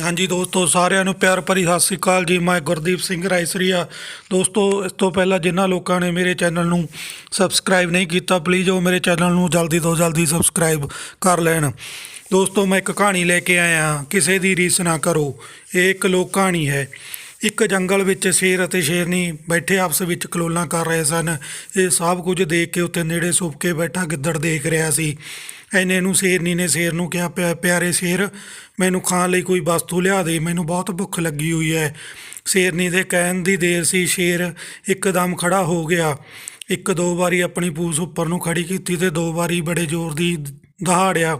ਹਾਂਜੀ ਦੋਸਤੋ, ਸਾਰਿਆਂ ਨੂੰ ਪਿਆਰ ਭਰੀ ਸਤਿ ਸ੍ਰੀ ਅਕਾਲ ਜੀ। ਮੈਂ ਗੁਰਦੀਪ ਸਿੰਘ ਰਾਇਸਰੀਆ। ਦੋਸਤੋ, ਇਸ ਤੋਂ ਪਹਿਲਾਂ ਜਿਨ੍ਹਾਂ ਲੋਕਾਂ ਨੇ ਮੇਰੇ ਚੈਨਲ ਨੂੰ ਸਬਸਕ੍ਰਾਈਬ ਨਹੀਂ ਕੀਤਾ ਪਲੀਜ਼ ਉਹ ਮੇਰੇ ਚੈਨਲ ਨੂੰ ਜਲਦੀ ਤੋਂ ਜਲਦੀ ਸਬਸਕ੍ਰਾਈਬ ਕਰ ਲੈਣ। ਦੋਸਤੋ, ਮੈਂ ਇੱਕ ਕਹਾਣੀ ਲੈ ਕੇ ਆਇਆ ਹਾਂ। ਕਿਸੇ ਦੀ ਰੀਸ ਨਾ ਕਰੋ। ਇਹ ਇੱਕ ਲੋਕ ਕਹਾਣੀ ਹੈ। ਇੱਕ ਜੰਗਲ ਵਿੱਚ ਸ਼ੇਰ ਅਤੇ ਸ਼ੇਰਨੀ ਬੈਠੇ ਆਪਸ ਵਿੱਚ ਕਲੋਲਾਂ ਕਰ ਰਹੇ ਸਨ। ਇਹ ਸਭ ਕੁਝ ਦੇਖ ਕੇ ਉੱਤੇ ਨੇੜੇ ਸੁੱਕ ਕੇ ਬੈਠਾ ਗਿੱਦੜ ਦੇਖ ਰਿਹਾ ਸੀ। ਐਨੇ ਨੂੰ ਸ਼ੇਰਨੀ ਨੇ ਸ਼ੇਰ ਨੂੰ ਕਿਹਾ ਪਿਆ, ਪਿਆਰੇ ਸ਼ੇਰ, ਮੈਨੂੰ ਖਾਣ ਲਈ ਕੋਈ ਵਸਤੂ ਲਿਆ ਦੇ, ਮੈਨੂੰ ਬਹੁਤ ਭੁੱਖ ਲੱਗੀ ਹੋਈ ਹੈ ਸ਼ੇਰਨੀ ਦੇ ਕਹਿਣ ਦੀ ਦੇਰ ਸੀ, ਸ਼ੇਰ ਇੱਕਦਮ ਖੜਾ ਹੋ ਗਿਆ। ਇੱਕ ਦੋ ਵਾਰੀ ਆਪਣੀ ਪੂਛ ਉੱਪਰ ਨੂੰ ਖੜੀ ਕੀਤੀ ਤੇ ਦੋ ਵਾਰੀ ਬੜੇ ਜ਼ੋਰ ਦੀ ਦਹਾੜਿਆ।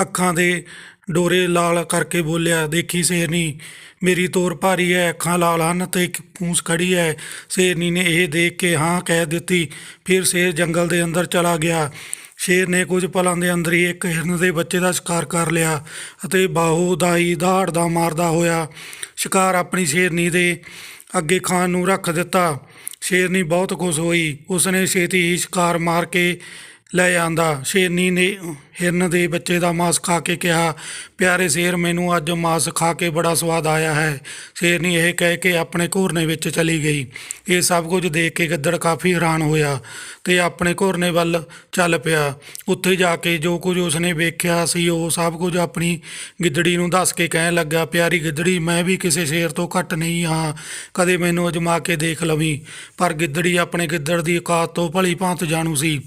ਅੱਖਾਂ ਦੇ ਡੋਰੇ ਲਾਲ ਕਰਕੇ ਬੋਲਿਆ, ਦੇਖੀ ਸ਼ੇਰਨੀ ਮੇਰੀ ਤੋਰ ਭਾਰੀ ਹੈ ਅੱਖਾਂ ਲਾਲ ਹਨ ਤੇ ਇੱਕ ਪੂੰਛ ਖੜੀ ਹੈ ਸ਼ੇਰਨੀ ਨੇ ਇਹ ਦੇਖ ਕੇ ਹਾਂ ਕਹਿ ਦਿੱਤੀ, ਫਿਰ ਸ਼ੇਰ ਜੰਗਲ ਦੇ ਅੰਦਰ ਚਲਾ ਗਿਆ। ਸ਼ੇਰ ਨੇ ਕੁਝ ਪਲਾਂ ਦੇ ਅੰਦਰ ਹੀ ਇੱਕ ਹਿਰਨ ਦੇ ਬੱਚੇ ਦਾ ਸ਼ਿਕਾਰ ਕਰ ਲਿਆ ਅਤੇ ਬਾਹੂ ਦਾਈ ਦਹਾੜਦਾ ਮਾਰਦਾ ਹੋਇਆ ਸ਼ਿਕਾਰ ਆਪਣੀ ਸ਼ੇਰਨੀ ਦੇ ਅੱਗੇ ਖਾਣ ਨੂੰ ਰੱਖ ਦਿੱਤਾ। ਸ਼ੇਰਨੀ ਬਹੁਤ ਖੁਸ਼ ਹੋਈ। ਉਸਨੇ ਛੇਤੀ ਹੀ ਸ਼ਿਕਾਰ ਮਾਰ ਕੇ ਲੈ ਆਂਦਾ। ਸ਼ੇਰਨੀ ਨੇ ਹਿਰਨ ਦੇ ਬੱਚੇ ਦਾ ਮਾਸ ਖਾ ਕੇ ਕਿਹਾ, ਪਿਆਰੇ ਸ਼ੇਰ, ਮੈਨੂੰ ਅੱਜ ਮਾਸ ਖਾ ਕੇ ਬੜਾ ਸਵਾਦ ਆਇਆ ਹੈ। ਸ਼ੇਰਨੀ ਇਹ ਕਹਿ ਕੇ ਆਪਣੇ ਘੋਰਨੇ ਵਿੱਚ ਚਲੀ ਗਈ। ਇਹ ਸਭ ਕੁਝ ਦੇਖ ਕੇ ਗਿੱਦੜ ਕਾਫੀ ਹੈਰਾਨ ਹੋਇਆ ਤੇ ਆਪਣੇ ਘੋਰਨੇ ਵੱਲ ਚੱਲ ਪਿਆ। ਉੱਥੇ ਜਾ ਕੇ ਜੋ ਕੁਝ ਉਸਨੇ ਵੇਖਿਆ ਸੀ, ਉਹ ਸਭ ਕੁਝ ਆਪਣੀ ਗਿੱਦੜੀ ਨੂੰ ਦੱਸ ਕੇ ਕਹਿਣ ਲੱਗਾ, ਪਿਆਰੀ ਗਿੱਦੜੀ, ਮੈਂ ਵੀ ਕਿਸੇ ਸ਼ੇਰ ਤੋਂ ਘੱਟ ਨਹੀਂ ਹਾਂ, ਕਦੇ ਮੈਨੂੰ ਅਜਮਾ ਕੇ ਦੇਖ ਲਵੀਂ। ਪਰ ਗਿੱਦੜੀ ਆਪਣੇ ਗਿੱਦੜ ਦੀ ਔਕਾਤ ਤੋਂ ਭਲੀ ਭਾਂਤ ਜਾਣੂ ਸੀ।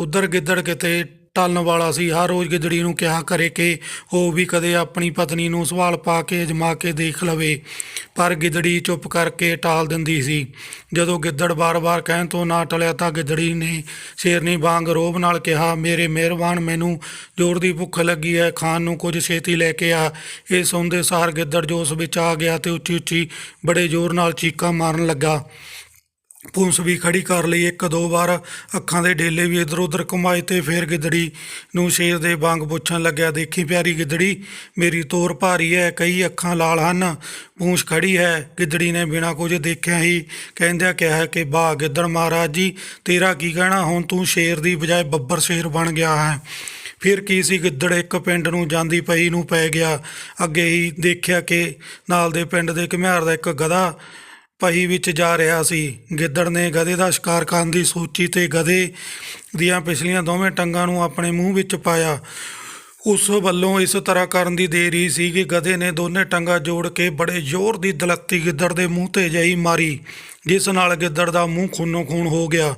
ਉਧਰ ਗਿੱਦੜ ਕਿਤੇ ਟਲਣ ਵਾਲਾ ਸੀ। ਹਰ ਰੋਜ਼ ਗਿੱਦੜੀ ਨੂੰ ਕਿਹਾ ਕਰੇ ਕਿ ਉਹ ਵੀ ਕਦੇ ਆਪਣੀ ਪਤਨੀ ਨੂੰ ਸਵਾਲ ਪਾ ਕੇ ਅਜਮਾ ਕੇ ਦੇਖ ਲਵੇ। ਪਰ ਗਿੱਦੜੀ ਚੁੱਪ ਕਰਕੇ ਟਾਲ ਦਿੰਦੀ ਸੀ। ਜਦੋਂ ਗਿੱਦੜ ਬਾਰ-ਬਾਰ ਕਹਿਣ ਤੋਂ ਨਾ ਟਲਿਆ ਤਾਂ ਗਿੱਦੜੀ ਨੇ ਸ਼ੇਰਨੀ ਵਾਂਗ ਰੋਬ ਨਾਲ ਕਿਹਾ, ਮੇਰੇ ਮਿਹਰਬਾਨ, ਮੈਨੂੰ ਜ਼ੋਰ ਦੀ ਭੁੱਖ ਲੱਗੀ ਹੈ ਖਾਣ ਨੂੰ ਕੁਝ ਛੇਤੀ ਲੈ ਕੇ ਆ। ਇਹ ਸੁਣਦੇ ਸਾਰ ਗਿੱਦੜ ਜੋਸ਼ ਵਿੱਚ ਆ ਗਿਆ ਤੇ ਉੱਚੀ-ਉੱਚੀ ਬੜੇ ਜ਼ੋਰ ਨਾਲ ਚੀਕਾਂ ਮਾਰਨ ਲੱਗਾ। ਪੁੰਸ ਵੀ ਖੜੀ ਕਰ ਲਈ। ਇੱਕ ਦੋ ਵਾਰ ਅੱਖਾਂ ਦੇ ਡੇਲੇ ਵੀ ਇਧਰ ਉਧਰ ਘੁਮਾਏ ਤੇ ਫੇਰ ਗਿੱਦੜੀ ਨੂੰ ਸ਼ੇਰ ਦੇ ਵਾਂਗ ਪੁੱਛਣ ਲੱਗਿਆ, ਦੇਖੀ ਪਿਆਰੀ ਗਿੱਦੜੀ, ਮੇਰੀ ਤੋਰ ਭਾਰੀ ਹੈ ਕਈ ਅੱਖਾਂ ਲਾਲ ਹਨ, ਪੂੰਛ ਖੜੀ ਹੈ ਗਿੱਦੜੀ ਨੇ ਬਿਨਾਂ ਕੁਝ ਦੇਖਿਆ ਹੀ ਕਹਿੰਦਿਆਂ ਕਿਹਾ ਕਿ, ਵਾਹ ਗਿੱਦੜ ਮਹਾਰਾਜ ਜੀ, ਤੇਰਾ ਕੀ ਕਹਿਣਾ? ਹੁਣ ਤੂੰ ਸ਼ੇਰ ਦੀ ਬਜਾਏ ਬੱਬਰ ਸ਼ੇਰ ਬਣ ਗਿਆ ਹੈ। ਫਿਰ ਕੀ ਸੀ, ਗਿੱਦੜ ਇੱਕ ਪਿੰਡ ਨੂੰ ਜਾਂਦੀ ਪਈ ਨੂੰ ਪੈ ਗਿਆ। ਅੱਗੇ ਹੀ ਦੇਖਿਆ ਕਿ ਨਾਲ ਦੇ ਪਿੰਡ ਦੇ ਘੁਮਿਆਰ ਦਾ ਇੱਕ ਗਧਾ ਪਹੀ ਵਿੱਚ ਜਾ ਰਿਹਾ ਸੀ। ਗਿੱਦੜ ਨੇ ਗਧੇ ਦਾ ਸ਼ਿਕਾਰ ਕਰਨ ਦੀ ਸੋਚੀ ਤੇ ਗਧੇ ਦੀਆਂ ਪਿਛਲੀਆਂ ਦੋਵੇਂ ਟੰਗਾਂ ਨੂੰ ਆਪਣੇ ਮੂੰਹ ਵਿੱਚ ਪਾਇਆ। ਉਸ ਵੱਲੋਂ ਇਸ ਤਰ੍ਹਾਂ ਕਰਨ ਦੀ ਦੇਰ ਹੀ ਸੀ ਕਿ ਗਧੇ ਨੇ ਦੋਨੇ ਟੰਗਾਂ ਜੋੜ ਕੇ ਬੜੇ ਜ਼ੋਰ ਦੀ ਦਲੱਤੀ ਗਿੱਦੜ ਦੇ ਮੂੰਹ ਤੇ ਜਈ ਮਾਰੀ, ਜਿਸ ਨਾਲ ਗਿੱਦੜ ਦਾ ਮੂੰਹ ਖੂਨੋ ਖੂਨ ਹੋ ਗਿਆ।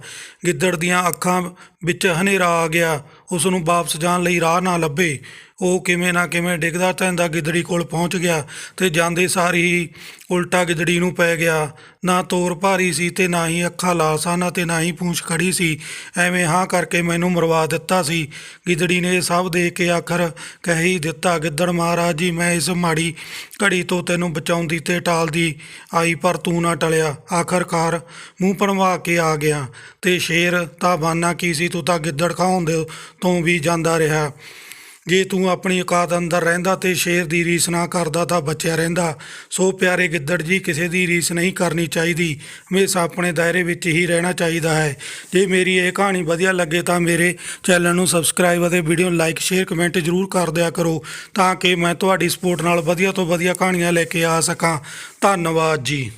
ਗਿੱਦੜ ਦੀਆਂ ਅੱਖਾਂ ਵਿੱਚ ਹਨੇਰਾ ਆ ਗਿਆ। ਉਸ ਨੂੰ ਵਾਪਸ ਜਾਣ ਲਈ ਰਾਹ ਨਾ ਲੱਭੇ। ਉਹ ਕਿਵੇਂ ਨਾ ਕਿਵੇਂ ਡਿੱਗਦਾ ਟੈਂਦਾ ਗਿੱਦੜੀ ਕੋਲ ਪਹੁੰਚ ਗਿਆ ਤੇ ਜਾਂਦੇ ਸਾਰ ਹੀ ਉਲਟਾ ਗਿੱਦੜੀ ਨੂੰ ਪੈ ਗਿਆ। ਨਾ ਤੋਰ ਭਾਰੀ ਸੀ ਤੇ ਨਾ ਹੀ ਅੱਖਾਂ ਲਾਲ ਸਨ ਅਤੇ ਨਾ ਹੀ ਪੂੰਛ ਖੜੀ ਸੀ। ਐਵੇਂ ਹਾਂ ਕਰਕੇ ਮੈਨੂੰ ਮਰਵਾ ਦਿੱਤਾ ਸੀ। ਗਿੱਦੜੀ ਨੇ ਇਹ ਸਭ ਦੇਖ ਕੇ ਆਖਰ ਕਹਿ ਹੀ ਦਿੱਤਾ, ਗਿੱਦੜ ਮਹਾਰਾਜ ਜੀ, ਮੈਂ ਇਸ ਮਾੜੀ ਘੜੀ ਤੋਂ ਤੈਨੂੰ ਬਚਾਉਂਦੀ ਤੇ ਟਾਲਦੀ ਆਈ, ਪਰ ਤੂੰ ਨਾ ਟਲਿਆ। ਆਖਰਕਾਰ ਮੂੰਹ ਪਣਵਾ ਕੇ ਆ ਗਿਆ ਤੇ ਸ਼ੇਰ, ਤਾਂ ਬਾਨਾ ਕੀ ਸੀ? ਤੂੰ ਤਾਂ ਗਿੱਦੜ ਖਾਉਣ ਦੇ ਤੋਂ ਵੀ ਜਾਂਦਾ ਰਿਹਾ। ਜੇ ਤੂੰ ਆਪਣੀ ਔਕਾਤ ਅੰਦਰ ਰਹਿੰਦਾ ਤੇ ਸ਼ੇਰ ਦੀ ਰੀਸ ਨਾ ਕਰਦਾ ਤਾਂ ਬਚਿਆ ਰਹਿੰਦਾ। ਸੋ ਪਿਆਰੇ ਗਿੱਦੜ ਜੀ, ਕਿਸੇ ਦੀ ਰੀਸ ਨਹੀਂ ਕਰਨੀ ਚਾਹੀਦੀ। ਹਮੇਸ਼ਾ ਆਪਣੇ ਦਾਇਰੇ ਵਿੱਚ ਹੀ ਰਹਿਣਾ ਚਾਹੀਦਾ ਹੈ। ਜੇ ਮੇਰੀ ਇਹ ਕਹਾਣੀ ਵਧੀਆ ਲੱਗੇ ਤਾਂ ਮੇਰੇ ਚੈਨਲ ਨੂੰ ਸਬਸਕ੍ਰਾਈਬ ਅਤੇ ਵੀਡੀਓ ਨੂੰ ਲਾਈਕ, ਸ਼ੇਅਰ, ਕਮੈਂਟ ਜ਼ਰੂਰ ਕਰ ਦਿਆ ਕਰੋ ਤਾਂ ਕਿ ਮੈਂ ਤੁਹਾਡੀ ਸਪੋਰਟ ਨਾਲ ਵਧੀਆ ਤੋਂ ਵਧੀਆ ਕਹਾਣੀਆਂ ਲੈ ਕੇ ਆ ਸਕਾਂ। ਧੰਨਵਾਦ ਜੀ।